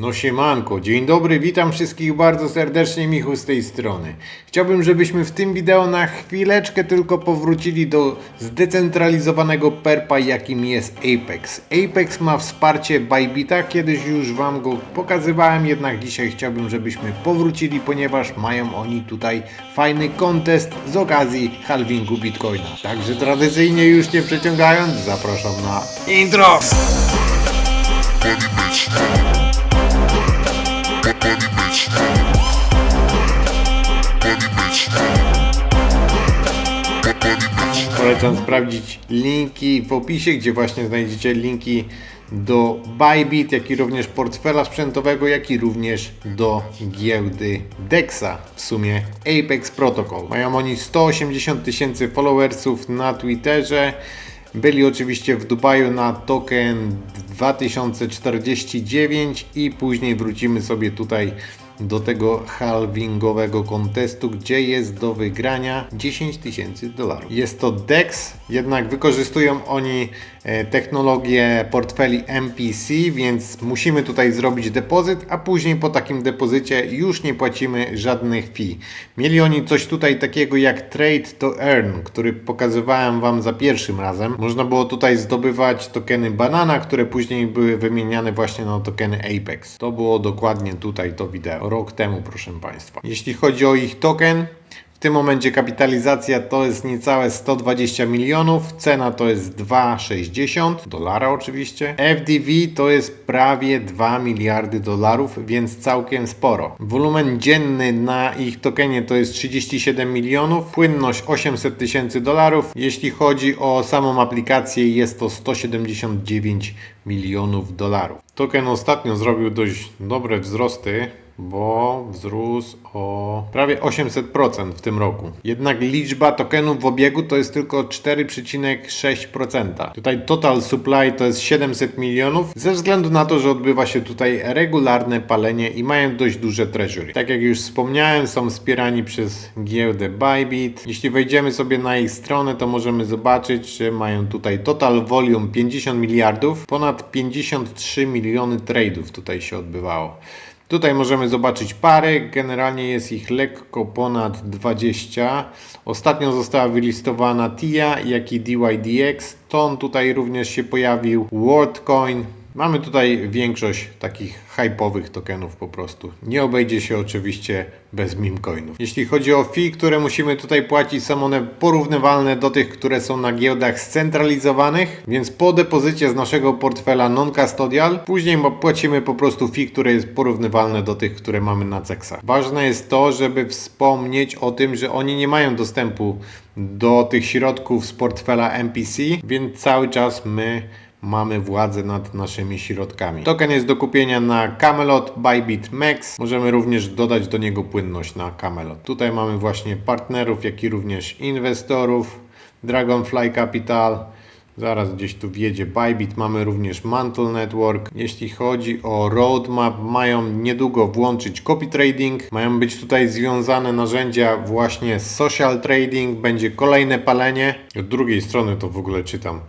No siemanko, dzień dobry, witam wszystkich bardzo serdecznie, Michu z tej strony. Chciałbym, żebyśmy w tym wideo na chwileczkę tylko powrócili do zdecentralizowanego perpa, jakim jest Apex. Apex ma wsparcie Bybita, kiedyś już Wam go pokazywałem, jednak dzisiaj chciałbym, żebyśmy powrócili, ponieważ mają oni tutaj fajny kontest z okazji halvingu Bitcoina. Także tradycyjnie już nie przeciągając, zapraszam na intro! Polecam sprawdzić linki w opisie, gdzie właśnie znajdziecie linki do Bybit, jak i również portfela sprzętowego, jak i również do giełdy DEXa, w sumie Apex Protocol. Mają oni 180 tysięcy followersów na Twitterze. Byli oczywiście w Dubaju na token 2049 i później wrócimy sobie tutaj do tego halvingowego kontestu, gdzie jest do wygrania 10 tysięcy dolarów. Jest to DEX, jednak wykorzystują oni technologię portfeli MPC, więc musimy tutaj zrobić depozyt, a później po takim depozycie już nie płacimy żadnych fee. Mieli oni coś tutaj takiego jak Trade to Earn, który pokazywałem Wam za pierwszym razem. Można było tutaj zdobywać tokeny Banana, które później były wymieniane właśnie na tokeny Apex. To było dokładnie tutaj to wideo, rok temu proszę Państwa. Jeśli chodzi o ich token, w tym momencie kapitalizacja to jest niecałe 120 milionów, cena to jest 2,60 dolara oczywiście. FDV to jest prawie 2 miliardy dolarów, więc całkiem sporo. Wolumen dzienny na ich tokenie to jest 37 milionów, płynność 800 tysięcy dolarów. Jeśli chodzi o samą aplikację jest to 179 milionów dolarów. Token ostatnio zrobił dość dobre wzrosty bo wzrósł o prawie 800% w tym roku. Jednak liczba tokenów w obiegu to jest tylko 4,6%. Tutaj total supply to jest 700 milionów, ze względu na to, że odbywa się tutaj regularne palenie i mają dość duże treasury. Tak jak już wspomniałem, są wspierani przez giełdę Bybit. Jeśli wejdziemy sobie na ich stronę, to możemy zobaczyć, że mają tutaj total volume 50 miliardów, ponad 53 miliony trade'ów tutaj się odbywało. Tutaj możemy zobaczyć pary, generalnie jest ich lekko ponad 20. Ostatnio została wylistowana TIA, jak i DYDX. Ton tutaj również się pojawił, WorldCoin. Mamy tutaj większość takich hypowych tokenów po prostu. Nie obejdzie się oczywiście bez meme-coinów. Jeśli chodzi o fee, które musimy tutaj płacić, są one porównywalne do tych, które są na giełdach scentralizowanych, więc po depozycie z naszego portfela non-custodial, później płacimy po prostu fee, które jest porównywalne do tych, które mamy na CEXach. Ważne jest to, żeby wspomnieć o tym, że oni nie mają dostępu do tych środków z portfela MPC, więc cały czas my mamy władzę nad naszymi środkami. Token jest do kupienia na Camelot, Bybit Max. Możemy również dodać do niego płynność na Camelot. Tutaj mamy właśnie partnerów, jak i również inwestorów. Dragonfly Capital. Zaraz gdzieś tu wjedzie Bybit, mamy również Mantle Network. Jeśli chodzi o roadmap, mają niedługo włączyć copy trading. Mają być tutaj związane narzędzia właśnie social trading. Będzie kolejne palenie. Od drugiej strony to w ogóle czytam.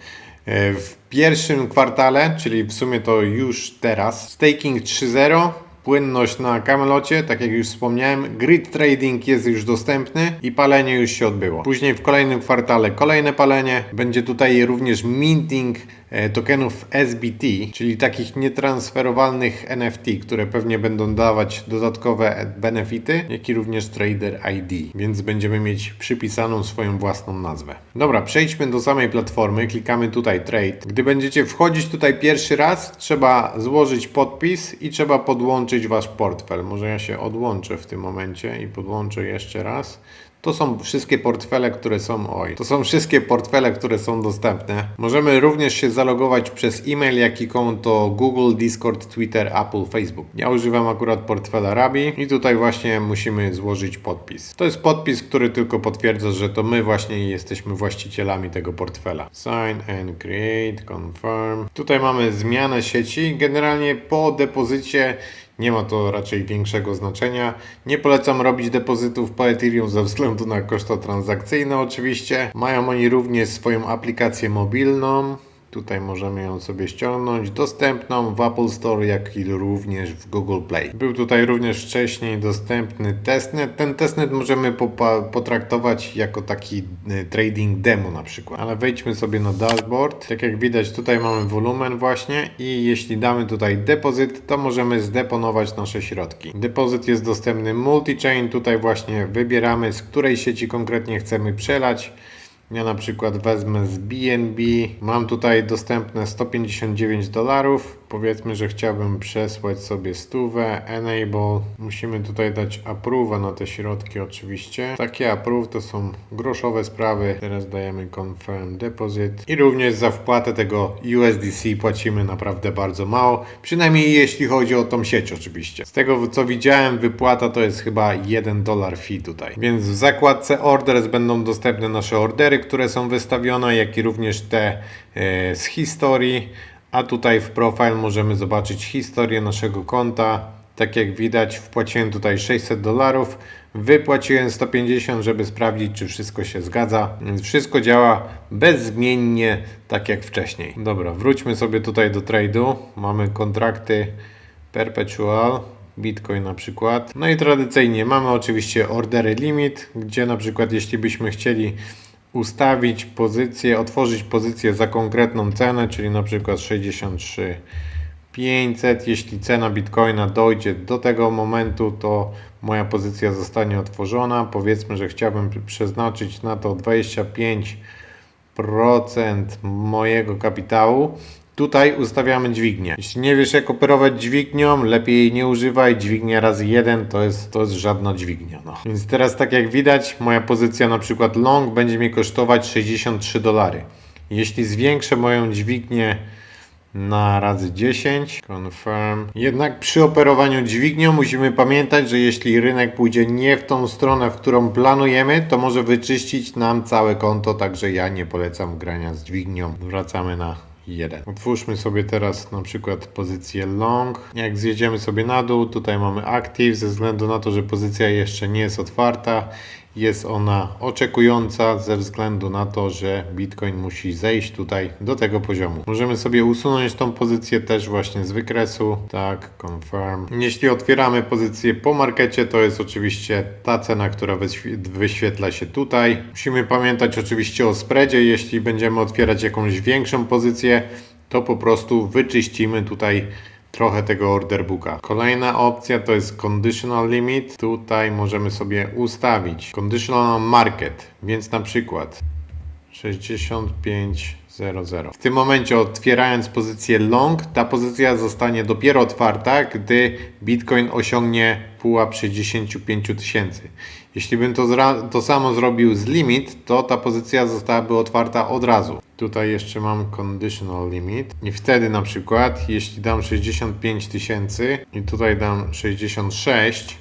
W pierwszym kwartale, czyli w sumie to już teraz, staking 3.0, płynność na Camelocie, tak jak już wspomniałem, grid trading jest już dostępny i palenie już się odbyło. Później w kolejnym kwartale kolejne palenie, będzie tutaj również minting e, tokenów SBT, czyli takich nietransferowalnych NFT, które pewnie będą dawać dodatkowe benefity, jak i również Trader ID, więc będziemy mieć przypisaną swoją własną nazwę. Dobra, przejdźmy do samej platformy, klikamy tutaj Trade. Gdy będziecie wchodzić tutaj pierwszy raz, trzeba złożyć podpis i trzeba podłączyć Wasz portfel. Może ja się odłączę w tym momencie i podłączę jeszcze raz. To są wszystkie portfele, które są, oj, to są wszystkie portfele, które są dostępne. Możemy również się zalogować przez e-mail, jak i konto Google, Discord, Twitter, Apple, Facebook. Ja używam akurat portfela Rabi i tutaj właśnie musimy złożyć podpis. To jest podpis, który tylko potwierdza, że to my właśnie jesteśmy właścicielami tego portfela. Sign and create, confirm. Tutaj mamy zmianę sieci. Generalnie po depozycie nie ma to raczej większego znaczenia. Nie polecam robić depozytów po Ethereum ze względu na koszty transakcyjne oczywiście. Mają oni również swoją aplikację mobilną. Tutaj możemy ją sobie ściągnąć. Dostępną w Apple Store, jak i również w Google Play. Był tutaj również wcześniej dostępny testnet. Ten testnet możemy potraktować jako taki y, trading demo na przykład. Ale wejdźmy sobie na dashboard. Tak jak widać tutaj mamy wolumen właśnie i jeśli damy tutaj depozyt, to możemy zdeponować nasze środki. Depozyt jest dostępny multi-chain. Tutaj właśnie wybieramy z której sieci konkretnie chcemy przelać. Ja na przykład wezmę z BNB. Mam tutaj dostępne 159 dolarów. Powiedzmy, że chciałbym przesłać sobie stówę. Enable. Musimy tutaj dać approve na te środki oczywiście. Takie approve to są groszowe sprawy. Teraz dajemy confirm deposit. I również za wpłatę tego USDC płacimy naprawdę bardzo mało. Przynajmniej jeśli chodzi o tą sieć oczywiście. Z tego co widziałem wypłata to jest chyba 1 dolar fee tutaj. Więc w zakładce orders będą dostępne nasze ordery, które są wystawione, jak i również te e, z historii. A tutaj w profile możemy zobaczyć historię naszego konta. Tak jak widać, wpłaciłem tutaj 600 dolarów, wypłaciłem 150, żeby sprawdzić, czy wszystko się zgadza. Więc wszystko działa bezzmiennie, tak jak wcześniej. Dobra, wróćmy sobie tutaj do trade'u. Mamy kontrakty perpetual. Bitcoin na przykład. No i tradycyjnie mamy oczywiście ordery limit, gdzie na przykład jeśli byśmy chcieli ustawić pozycję, otworzyć pozycję za konkretną cenę, czyli na przykład 63 500. Jeśli cena Bitcoina dojdzie do tego momentu, to moja pozycja zostanie otworzona. Powiedzmy, że chciałbym przeznaczyć na to 25% mojego kapitału. Tutaj ustawiamy dźwignię. Jeśli nie wiesz jak operować dźwignią, lepiej jej nie używaj. Dźwignia razy jeden to jest, to jest żadna dźwignia. No. Więc teraz tak jak widać, moja pozycja na przykład long będzie mi kosztować 63 dolary. Jeśli zwiększę moją dźwignię na razy 10, confirm. Jednak przy operowaniu dźwignią musimy pamiętać, że jeśli rynek pójdzie nie w tą stronę, w którą planujemy, to może wyczyścić nam całe konto, także ja nie polecam grania z dźwignią. Wracamy na 1. Otwórzmy sobie teraz na przykład pozycję long. Jak zjedziemy sobie na dół, tutaj mamy active, ze względu na to, że pozycja jeszcze nie jest otwarta. Jest ona oczekująca ze względu na to, że Bitcoin musi zejść tutaj do tego poziomu. Możemy sobie usunąć tą pozycję też właśnie z wykresu. Tak, confirm. Jeśli otwieramy pozycję po markecie, to jest oczywiście ta cena, która wyświ- wyświetla się tutaj. Musimy pamiętać oczywiście o spreadzie. Jeśli będziemy otwierać jakąś większą pozycję, to po prostu wyczyścimy tutaj trochę tego order booka. Kolejna opcja to jest conditional limit. Tutaj możemy sobie ustawić conditional market, więc na przykład 65.00. W tym momencie otwierając pozycję long, ta pozycja zostanie dopiero otwarta, gdy Bitcoin osiągnie pułap 65 tysięcy. Jeśli bym to, to samo zrobił z limit, to ta pozycja zostałaby otwarta od razu. Tutaj jeszcze mam conditional limit i wtedy na przykład, jeśli dam 65 tysięcy i tutaj dam 66,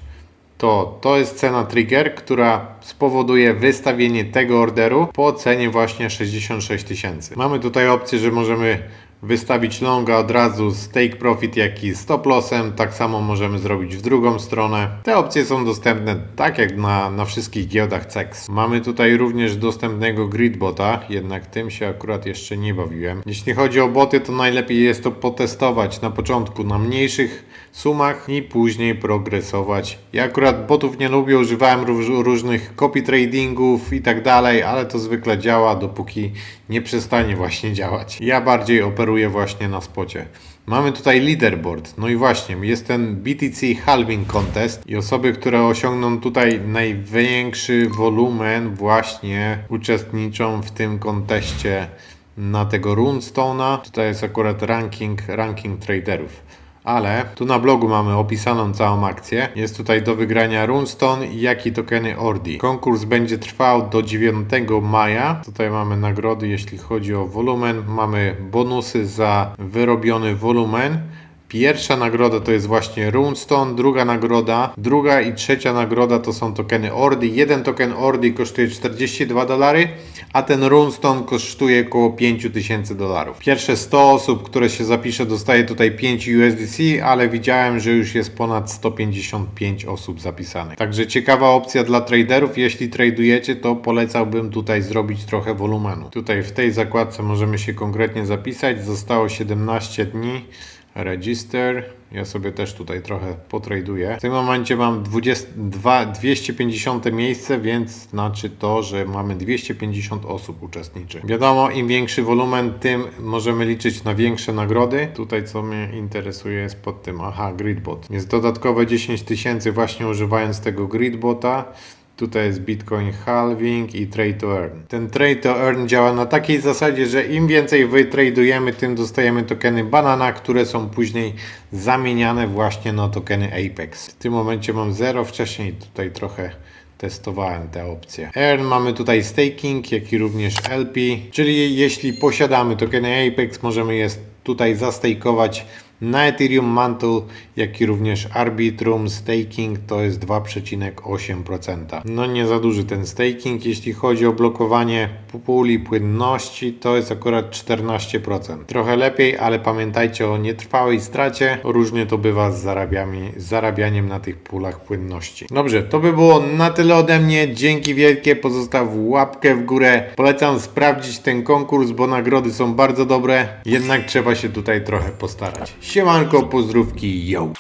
to to jest cena trigger, która spowoduje wystawienie tego orderu po cenie właśnie 66 tysięcy. Mamy tutaj opcję, że możemy wystawić longa od razu z take profit, jak i stop lossem. Tak samo możemy zrobić w drugą stronę. Te opcje są dostępne tak jak na, na wszystkich giełdach CEX. Mamy tutaj również dostępnego gridbota, jednak tym się akurat jeszcze nie bawiłem. Jeśli chodzi o boty, to najlepiej jest to potestować na początku na mniejszych sumach i później progresować. Ja akurat botów nie lubię, używałem róż, różnych copy tradingów i tak dalej, ale to zwykle działa dopóki nie przestanie właśnie działać. Ja bardziej operuję właśnie na spocie. Mamy tutaj leaderboard. No i właśnie, jest ten BTC Halving Contest i osoby, które osiągną tutaj największy wolumen właśnie uczestniczą w tym konteście na tego Runestone'a. Tutaj jest akurat ranking, ranking traderów. Ale tu na blogu mamy opisaną całą akcję. Jest tutaj do wygrania Runestone i jak i tokeny Ordi. Konkurs będzie trwał do 9 maja. Tutaj mamy nagrody, jeśli chodzi o wolumen. Mamy bonusy za wyrobiony wolumen Pierwsza nagroda to jest właśnie Runestone, druga nagroda, druga i trzecia nagroda to są tokeny Ordy. Jeden token Ordy kosztuje 42 dolary, a ten Runestone kosztuje około 5000 dolarów. Pierwsze 100 osób, które się zapisze dostaje tutaj 5 USDC, ale widziałem, że już jest ponad 155 osób zapisanych. Także ciekawa opcja dla traderów. Jeśli tradujecie, to polecałbym tutaj zrobić trochę wolumenu. Tutaj w tej zakładce możemy się konkretnie zapisać. Zostało 17 dni. Register. Ja sobie też tutaj trochę potraduję. W tym momencie mam 22, 250 miejsce, więc znaczy to, że mamy 250 osób uczestniczy. Wiadomo, im większy wolumen, tym możemy liczyć na większe nagrody. Tutaj co mnie interesuje jest pod tym, aha, gridbot. Jest dodatkowe 10 tysięcy właśnie używając tego gridbota. Tutaj jest Bitcoin halving i trade to earn. Ten trade to earn działa na takiej zasadzie, że im więcej wytradujemy, tym dostajemy tokeny banana, które są później zamieniane właśnie na tokeny Apex. W tym momencie mam 0, wcześniej tutaj trochę testowałem te opcje. Earn mamy tutaj staking, jak i również LP, czyli jeśli posiadamy tokeny Apex, możemy je tutaj zastejkować na Ethereum Mantle, jak i również Arbitrum staking to jest 2,8%. No nie za duży ten staking, jeśli chodzi o blokowanie puli płynności, to jest akurat 14%. Trochę lepiej, ale pamiętajcie o nietrwałej stracie. Różnie to bywa z, zarabiami, z zarabianiem na tych pulach płynności. Dobrze, to by było na tyle ode mnie. Dzięki wielkie, pozostaw łapkę w górę. Polecam sprawdzić ten konkurs, bo nagrody są bardzo dobre. Jednak trzeba się tutaj trochę postarać. Siemanko, pozdrówki, yo!